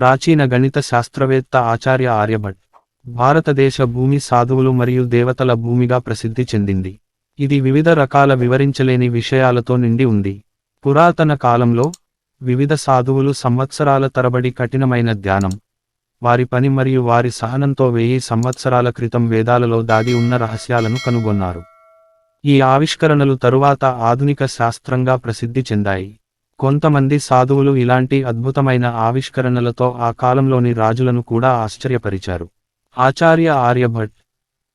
ప్రాచీన గణిత శాస్త్రవేత్త ఆచార్య ఆర్యభట్. భారతదేశ భూమి సాధువులు మరియు దేవతల భూమిగా ప్రసిద్ధి చెందింది. ఇది వివిధ రకాల వివరించలేని విషయాలతో నిండి ఉంది. పురాతన కాలంలో వివిధ సాధువులు సంవత్సరాల తరబడి కఠినమైన ధ్యానం. వారి పని మరియు వారి సహనంతో వెయ్యి సంవత్సరాల క్రితం వేదాలలో దాగి ఉన్న రహస్యాలను కనుగొన్నారు. ఈ ఆవిష్కరణలు తరువాత ఆధునిక శాస్త్రంగా ప్రసిద్ధి చెందాయి. కొంతమంది సాధువులు ఇలాంటి అద్భుతమైన ఆవిష్కరణలతో ఆ కాలంలోని రాజులను కూడా ఆశ్చర్యపరిచారు. ఆచార్య ఆర్యభట్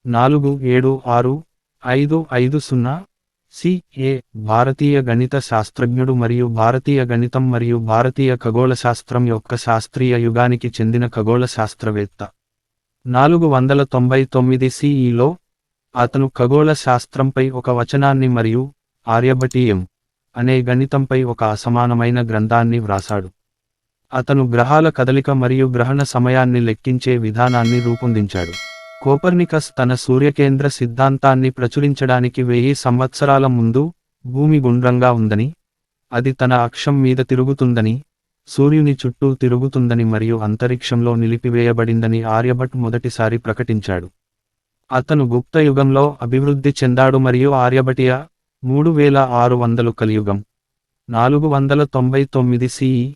నాలుగు ఏడు ఆరు ఐదు ఐదు సున్నా సిఏ భారతీయ గణిత శాస్త్రజ్ఞుడు మరియు భారతీయ గణితం మరియు భారతీయ ఖగోళ శాస్త్రం యొక్క శాస్త్రీయ యుగానికి చెందిన ఖగోళ శాస్త్రవేత్త నాలుగు వందల తొంభై తొమ్మిది సిఈలో అతను ఖగోళ శాస్త్రంపై ఒక వచనాన్ని మరియు ఆర్యభటీయం అనే గణితంపై ఒక అసమానమైన గ్రంథాన్ని వ్రాసాడు అతను గ్రహాల కదలిక మరియు గ్రహణ సమయాన్ని లెక్కించే విధానాన్ని రూపొందించాడు. కోపర్నికస్ తన సూర్యకేంద్ర సిద్ధాంతాన్ని ప్రచురించడానికి వెయ్యి సంవత్సరాల ముందు భూమి గుండ్రంగా ఉందని అది తన అక్షం మీద తిరుగుతుందని సూర్యుని చుట్టూ తిరుగుతుందని మరియు అంతరిక్షంలో నిలిపివేయబడిందని ఆర్యభట్ మొదటిసారి ప్రకటించాడు. అతను గుప్త యుగంలో అభివృద్ధి చెందాడు మరియు ఆర్యభటియ మూడు వేల ఆరు వందలు కలియుగం. నాలుగు వందల తొంభై తొమ్మిది సిఈ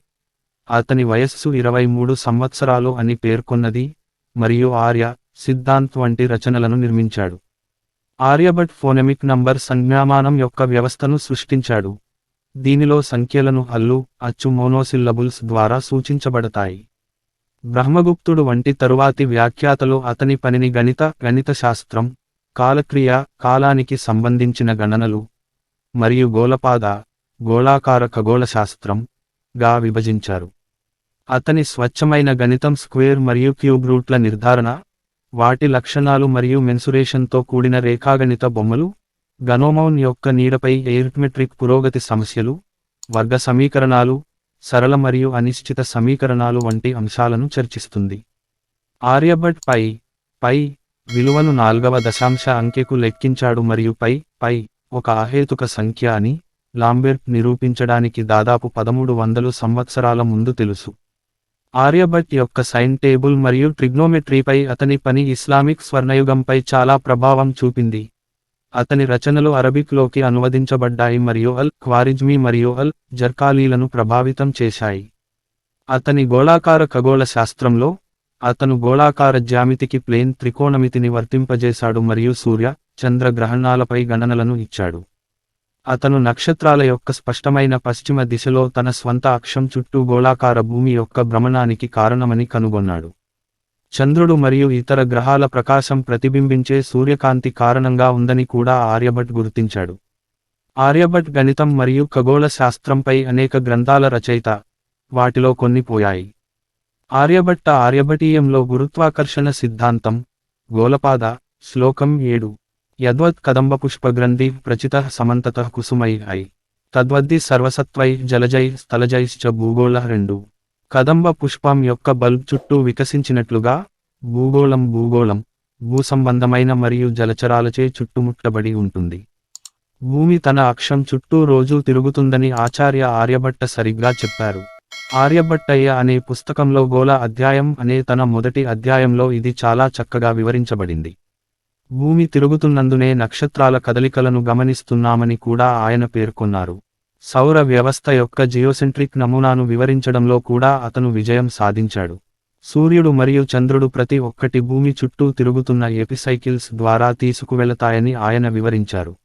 అతని వయస్సు ఇరవై మూడు సంవత్సరాలు అని పేర్కొన్నది మరియు ఆర్య సిద్ధాంత్ వంటి రచనలను నిర్మించాడు. ఆర్యభట్ ఫోనెమిక్ నంబర్ సంజ్ఞామానం యొక్క వ్యవస్థను సృష్టించాడు. దీనిలో సంఖ్యలను హల్లు అచ్చు మోనోసిల్లబుల్స్ ద్వారా సూచించబడతాయి. బ్రహ్మగుప్తుడు వంటి తరువాతి వ్యాఖ్యాతలు అతని పనిని గణిత గణిత శాస్త్రం కాలక్రియ కాలానికి సంబంధించిన గణనలు మరియు గోలపాద గోళాకార ఖగోళ శాస్త్రం గా విభజించారు. అతని స్వచ్ఛమైన గణితం స్క్వేర్ మరియు క్యూబ్ రూట్ల నిర్ధారణ వాటి లక్షణాలు మరియు మెన్సురేషన్తో కూడిన రేఖాగణిత బొమ్మలు గనోమౌన్ యొక్క నీడపై ఎయిర్మెట్రిక్ పురోగతి సమస్యలు వర్గ సమీకరణాలు సరళ మరియు అనిశ్చిత సమీకరణాలు వంటి అంశాలను చర్చిస్తుంది. ఆర్యభట్ పై పై విలువను నాల్గవ దశాంశ అంకెకు లెక్కించాడు మరియు పై పై ఒక అహేతుక సంఖ్య అని లాంబెర్ట్ నిరూపించడానికి దాదాపు పదమూడు వందలు సంవత్సరాల ముందు తెలుసు. ఆర్యభట్ యొక్క సైన్ టేబుల్ మరియు ట్రిగ్నోమెట్రీపై అతని పని ఇస్లామిక్ స్వర్ణయుగంపై చాలా ప్రభావం చూపింది. అతని రచనలు అరబిక్లోకి అనువదించబడ్డాయి మరియు అల్ ఖ్వారిజ్మీ మరియు అల్ జర్కాలీలను ప్రభావితం చేశాయి. అతని గోళాకార ఖగోళ శాస్త్రంలో అతను గోళాకార జ్యామితికి ప్లేన్ త్రికోణమితిని వర్తింపజేశాడు మరియు సూర్య చంద్ర గ్రహణాలపై గణనలను ఇచ్చాడు. అతను నక్షత్రాల యొక్క స్పష్టమైన పశ్చిమ దిశలో తన స్వంత అక్షం చుట్టూ గోళాకార భూమి యొక్క భ్రమణానికి కారణమని కనుగొన్నాడు. చంద్రుడు మరియు ఇతర గ్రహాల ప్రకాశం ప్రతిబింబించే సూర్యకాంతి కారణంగా ఉందని కూడా ఆర్యభట్ గుర్తించాడు. ఆర్యభట్ గణితం మరియు ఖగోళ శాస్త్రంపై అనేక గ్రంథాల రచయిత వాటిలో కొన్ని పోయాయి. ఆర్యభట్ట ఆర్యభటీయంలో గురుత్వాకర్షణ సిద్ధాంతం గోలపాద శ్లోకం ఏడు. యద్వత్ కదంబ పుష్పగ్రంథి ప్రచిత సమంతత కుసుమై ఐ తద్వద్ది సర్వసత్వై జలజై స్థలజైశ్చ భూగోళ రెండు. కదంబ పుష్పం యొక్క బల్బ్ చుట్టూ వికసించినట్లుగా భూగోళం భూగోళం భూసంబంధమైన మరియు జలచరాలచే చుట్టుముట్టబడి ఉంటుంది. భూమి తన అక్షం చుట్టూ రోజూ తిరుగుతుందని ఆచార్య ఆర్యభట్ట సరిగ్గా చెప్పారు. ఆర్యభట్టయ్య అనే పుస్తకంలో గోళ అధ్యాయం అనే తన మొదటి అధ్యాయంలో ఇది చాలా చక్కగా వివరించబడింది. భూమి తిరుగుతున్నందునే నక్షత్రాల కదలికలను గమనిస్తున్నామని కూడా ఆయన పేర్కొన్నారు. సౌర వ్యవస్థ యొక్క జియోసెంట్రిక్ నమూనాను వివరించడంలో కూడా అతను విజయం సాధించాడు. సూర్యుడు మరియు చంద్రుడు ప్రతి ఒక్కటి భూమి చుట్టూ తిరుగుతున్న ఎపిసైకిల్స్ ద్వారా తీసుకువెళతాయని ఆయన వివరించారు.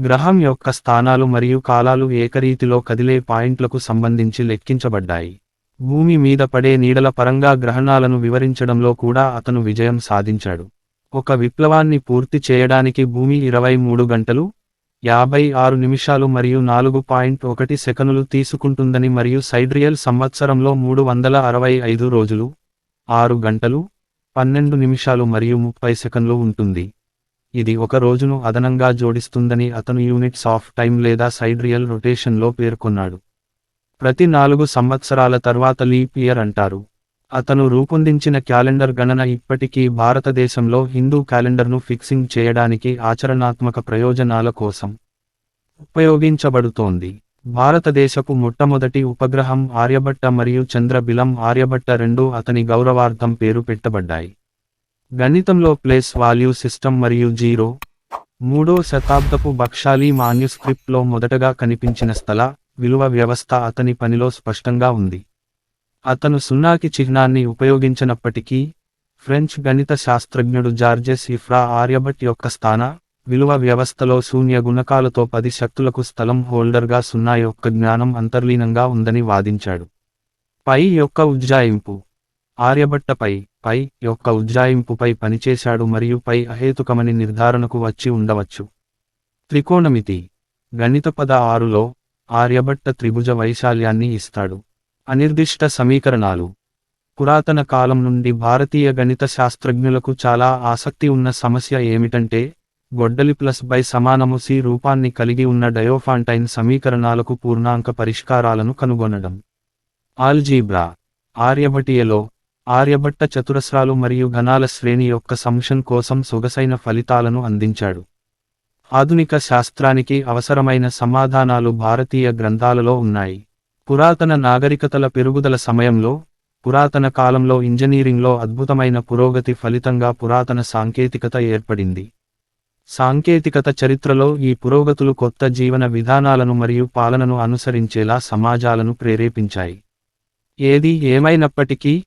గ్రహం యొక్క స్థానాలు మరియు కాలాలు ఏకరీతిలో కదిలే పాయింట్లకు సంబంధించి లెక్కించబడ్డాయి. భూమి మీద పడే నీడల పరంగా గ్రహణాలను వివరించడంలో కూడా అతను విజయం సాధించాడు. ఒక విప్లవాన్ని పూర్తి చేయడానికి భూమి ఇరవై మూడు గంటలు యాభై ఆరు నిమిషాలు మరియు నాలుగు పాయింట్ ఒకటి సెకనులు తీసుకుంటుందని మరియు సైడ్రియల్ సంవత్సరంలో మూడు వందల అరవై ఐదు రోజులు ఆరు గంటలు పన్నెండు నిమిషాలు మరియు ముప్పై సెకన్లు ఉంటుంది. ఇది ఒక రోజును అదనంగా జోడిస్తుందని అతను యూనిట్స్ ఆఫ్ టైం లేదా సైడ్రియల్ రొటేషన్లో పేర్కొన్నాడు. ప్రతి నాలుగు సంవత్సరాల తర్వాత లీప్ ఇయర్ అంటారు. అతను రూపొందించిన క్యాలెండర్ గణన ఇప్పటికీ భారతదేశంలో హిందూ క్యాలెండర్ను ఫిక్సింగ్ చేయడానికి ఆచరణాత్మక ప్రయోజనాల కోసం ఉపయోగించబడుతోంది. భారతదేశపు మొట్టమొదటి ఉపగ్రహం ఆర్యభట్ట మరియు చంద్రబిలం ఆర్యభట్ట రెండు అతని గౌరవార్థం పేరు పెట్టబడ్డాయి. గణితంలో ప్లేస్ వాల్యూ సిస్టమ్ మరియు జీరో మూడో శతాబ్దపు బక్షాలీ మాన్యుస్క్రిప్ట్లో మొదటగా కనిపించిన స్థల విలువ వ్యవస్థ అతని పనిలో స్పష్టంగా ఉంది. అతను సున్నాకి చిహ్నాన్ని ఉపయోగించినప్పటికీ ఫ్రెంచ్ గణిత శాస్త్రజ్ఞుడు జార్జెస్ ఇఫ్రా ఆర్యభట్ యొక్క స్థాన విలువ వ్యవస్థలో శూన్య గుణకాలతో పది శక్తులకు స్థలం హోల్డర్గా సున్నా యొక్క జ్ఞానం అంతర్లీనంగా ఉందని వాదించాడు. పై యొక్క ఉజ్జాయింపు. ఆర్యభట్టపై పై యొక్క ఉజ్జాయింపుపై పనిచేశాడు మరియు పై అహేతుకమని నిర్ధారణకు వచ్చి ఉండవచ్చు. త్రికోణమితి. గణిత పద ఆరులో ఆర్యభట్ట త్రిభుజ వైశాల్యాన్ని ఇస్తాడు. అనిర్దిష్ట సమీకరణాలు. పురాతన కాలం నుండి భారతీయ గణిత శాస్త్రజ్ఞులకు చాలా ఆసక్తి ఉన్న సమస్య ఏమిటంటే గొడ్డలి ప్లస్ బై సమానము సి రూపాన్ని కలిగి ఉన్న డయోఫాంటైన్ సమీకరణాలకు పూర్ణాంక పరిష్కారాలను కనుగొనడం. ఆల్జీబ్రా. ఆర్యభటియలో ఆర్యభట్ట చతురస్రాలు మరియు ఘనాల శ్రేణి యొక్క సంషన్ కోసం సొగసైన ఫలితాలను అందించాడు. ఆధునిక శాస్త్రానికి అవసరమైన సమాధానాలు భారతీయ గ్రంథాలలో ఉన్నాయి. పురాతన నాగరికతల పెరుగుదల సమయంలో పురాతన కాలంలో ఇంజనీరింగ్లో అద్భుతమైన పురోగతి ఫలితంగా పురాతన సాంకేతికత ఏర్పడింది. సాంకేతికత చరిత్రలో ఈ పురోగతులు కొత్త జీవన విధానాలను మరియు పాలనను అనుసరించేలా సమాజాలను ప్రేరేపించాయి. ఏది ఏమైనప్పటికీ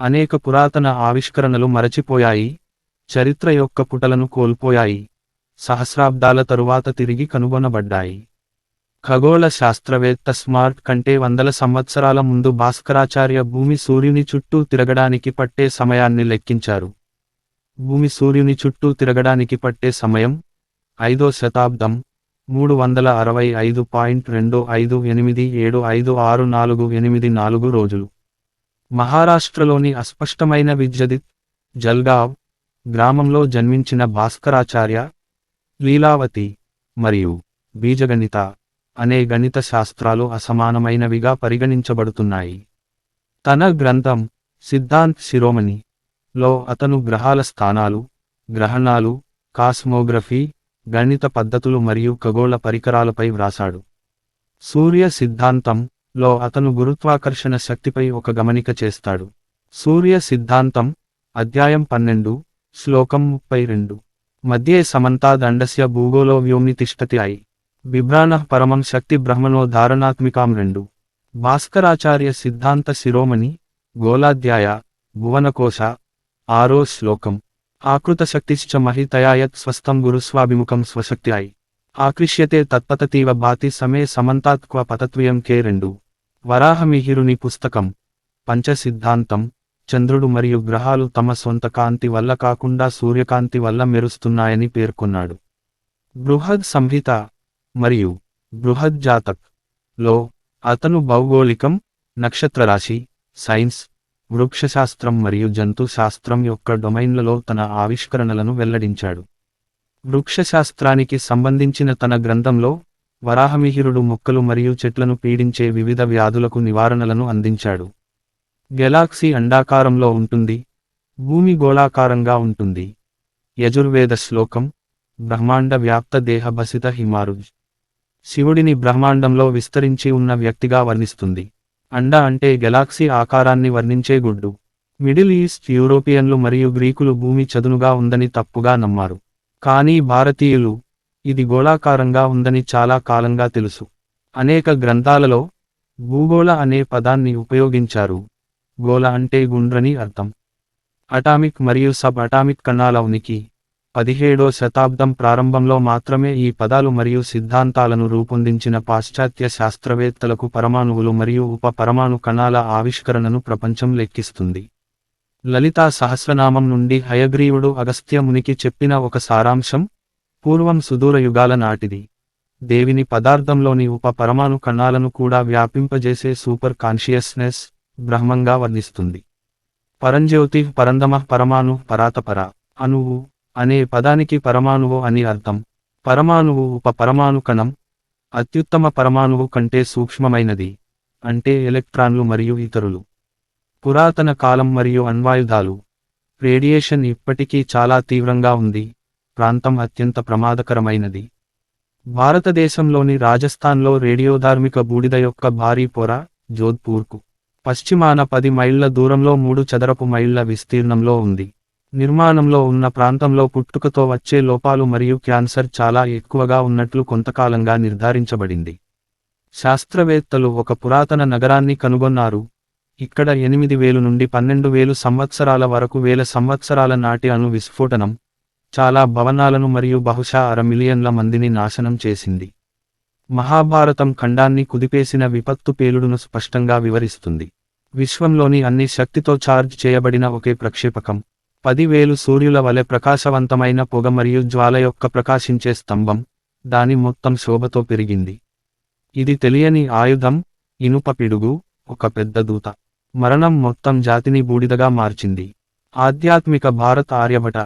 అనేక పురాతన ఆవిష్కరణలు మరచిపోయాయి చరిత్ర యొక్క పుటలను కోల్పోయాయి సహస్రాబ్దాల తరువాత తిరిగి కనుగొనబడ్డాయి. ఖగోళ శాస్త్రవేత్త స్మార్ట్ కంటే వందల సంవత్సరాల ముందు భాస్కరాచార్య భూమి సూర్యుని చుట్టూ తిరగడానికి పట్టే సమయాన్ని లెక్కించారు. భూమి సూర్యుని చుట్టూ తిరగడానికి పట్టే సమయం ఐదో శతాబ్దం మూడు వందల అరవై ఐదు పాయింట్ రెండు ఐదు ఎనిమిది ఏడు ఐదు ఆరు నాలుగు ఎనిమిది నాలుగు రోజులు. మహారాష్ట్రలోని అస్పష్టమైన విద్యదిత్ జల్గావ్ గ్రామంలో జన్మించిన భాస్కరాచార్య లీలావతి మరియు బీజగణిత అనే గణిత శాస్త్రాలు అసమానమైనవిగా పరిగణించబడుతున్నాయి. తన గ్రంథం సిద్ధాంత్ శిరోమణి లో అతను గ్రహాల స్థానాలు గ్రహణాలు కాస్మోగ్రఫీ గణిత పద్ధతులు మరియు ఖగోళ పరికరాలపై వ్రాసాడు సూర్య సిద్ధాంతం లో అతను గురుత్వాకర్షణ శక్తిపై ఒక గమనిక చేస్తాడు. సూర్య సిద్ధాంతం అధ్యాయం పన్నెండు శ్లోకం ముప్పై రెండు. మధ్యే సమంతా దండస్య భూగోళో వ్యోమ్ని తిష్టతి అయి. బిభ్రాన పరమం శక్తి బ్రహ్మనో ధారణాత్మికాం రెండు. భాస్కరాచార్య సిద్ధాంత శిరోమణి గోలాధ్యాయ భువనకోశ ఆరో శ్లోకం. ఆకృత శక్తిశ్చ మహితయా యత్ స్వస్థం గురుస్వాభిముఖం స్వశక్త్యాయి ఆకృష్యతే తత్పతతీవ భాతి సమే సమంతాత్క్వ పతత్వయం కే రెండు. వరాహమిహిరుని పుస్తకం. పంచసిద్ధాంతం. చంద్రుడు మరియు గ్రహాలు తమ సొంత కాంతి వల్ల కాకుండా సూర్యకాంతి వల్ల మెరుస్తున్నాయని పేర్కొన్నాడు. బృహద్ సంహిత. మరియు బృహజ్జాతక్లో అతను భౌగోళికం నక్షత్రరాశి సైన్స్ వృక్షశాస్త్రం మరియు జంతు శాస్త్రం యొక్క డొమైన్లలో తన ఆవిష్కరణలను వెల్లడించాడు. వృక్షశాస్త్రానికి సంబంధించిన తన గ్రంథంలో వరాహమిహిరుడు మొక్కలు మరియు చెట్లను పీడించే వివిధ వ్యాధులకు నివారణలను అందించాడు. గెలాక్సీ అండాకారంలో ఉంటుంది భూమి గోళాకారంగా ఉంటుంది. యజుర్వేద శ్లోకం బ్రహ్మాండ వ్యాప్త దేహభసిత హిమారుజ్. శివుడిని బ్రహ్మాండంలో విస్తరించి ఉన్న వ్యక్తిగా వర్ణిస్తుంది. అండ అంటే గెలాక్సీ ఆకారాన్ని వర్ణించే గుడ్డు. మిడిల్ ఈస్ట్ యూరోపియన్లు మరియు గ్రీకులు భూమి చదునుగా ఉందని తప్పుగా నమ్మారు. కానీ భారతీయులు ఇది గోళాకారంగా ఉందని చాలా కాలంగా తెలుసు. అనేక గ్రంథాలలో భూగోళ అనే పదాన్ని ఉపయోగించారు. గోళ అంటే గుండ్రని అర్థం. అటామిక్ మరియు సబ్ అటామిక్ కణాల ఉనికి. పదిహేడో శతాబ్దం ప్రారంభంలో మాత్రమే ఈ పదాలు మరియు సిద్ధాంతాలను రూపొందించిన పాశ్చాత్య శాస్త్రవేత్తలకు పరమాణువులు మరియు ఉప పరమాణు కణాల ఆవిష్కరణను ప్రపంచం లెక్కిస్తుంది. లలితా సహస్రనామం నుండి హయగ్రీవుడు అగస్త్య మునికి చెప్పిన ఒక సారాంశం పూర్వం సుదూర యుగాల నాటిది. దేవిని పదార్థంలోని ఉప పరమాణు కణాలను కూడా వ్యాపింపజేసే సూపర్ కాన్షియస్నెస్ బ్రహ్మంగా వర్ణిస్తుంది. పరంజ్యోతి పరందమ పరమాణు పరాతపర అణువు అనే పదానికి పరమాణువు అని అర్థం. పరమాణువు ఉప పరమాణు కణం. అత్యుత్తమ పరమాణువు కంటే సూక్ష్మమైనది. అంటే ఎలక్ట్రాన్లు మరియు ఇతరులు. పురాతన కాలం మరియు అణ్వాయుధాలు. రేడియేషన్ ఇప్పటికీ చాలా తీవ్రంగా ఉంది. ప్రాంతం అత్యంత ప్రమాదకరమైనది. భారతదేశంలోని రాజస్థాన్లో రేడియోధార్మిక బూడిద యొక్క భారీ పొర జోధ్పూర్కు. పశ్చిమాన పది మైళ్ళ దూరంలో మూడు చదరపు మైళ్ళ విస్తీర్ణంలో ఉంది. నిర్మాణంలో ఉన్న ప్రాంతంలో పుట్టుకతో వచ్చే లోపాలు మరియు క్యాన్సర్ చాలా ఎక్కువగా ఉన్నట్లు కొంతకాలంగా నిర్ధారించబడింది. శాస్త్రవేత్తలు ఒక పురాతన నగరాన్ని కనుగొన్నారు. ఇక్కడ ఎనిమిది వేలు నుండి పన్నెండు వేలు సంవత్సరాల వరకు వేల సంవత్సరాల నాటి అణు విస్ఫోటనం చాలా భవనాలను మరియు బహుశా అర మిలియన్ల మందిని నాశనం చేసింది. మహాభారతం ఖండాన్ని కుదిపేసిన విపత్తు పేలుడును స్పష్టంగా వివరిస్తుంది. విశ్వంలోని అన్ని శక్తితో ఛార్జ్ చేయబడిన ఒకే ప్రక్షేపకం పదివేలు సూర్యుల వలె ప్రకాశవంతమైన పొగ మరియు జ్వాల యొక్క ప్రకాశించే స్తంభం దాని మొత్తం శోభతో పెరిగింది. ఇది తెలియని ఆయుధం ఇనుప పిడుగు ఒక పెద్ద దూత. మరణం మొత్తం జాతిని బూడిదగా మార్చింది. ఆధ్యాత్మిక భారత్ ఆర్యభట.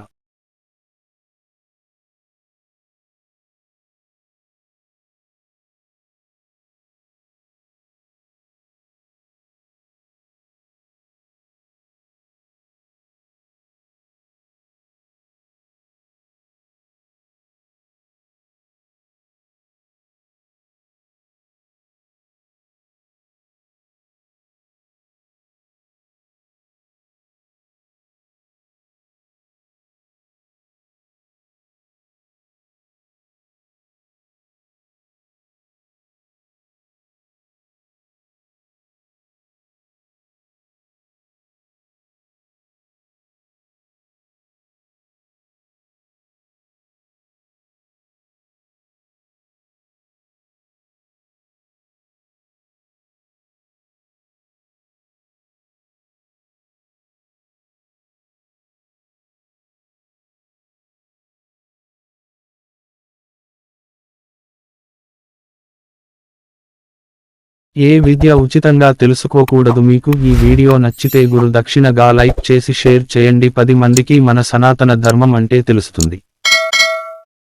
ఏ విద్య ఉచితంగా తెలుసుకోకూడదు మీకు ఈ వీడియో నచ్చితే గురు దక్షిణగా లైక్ చేసి షేర్ చేయండి పది మందికి మన సనాతన ధర్మం అంటే తెలుస్తుంది.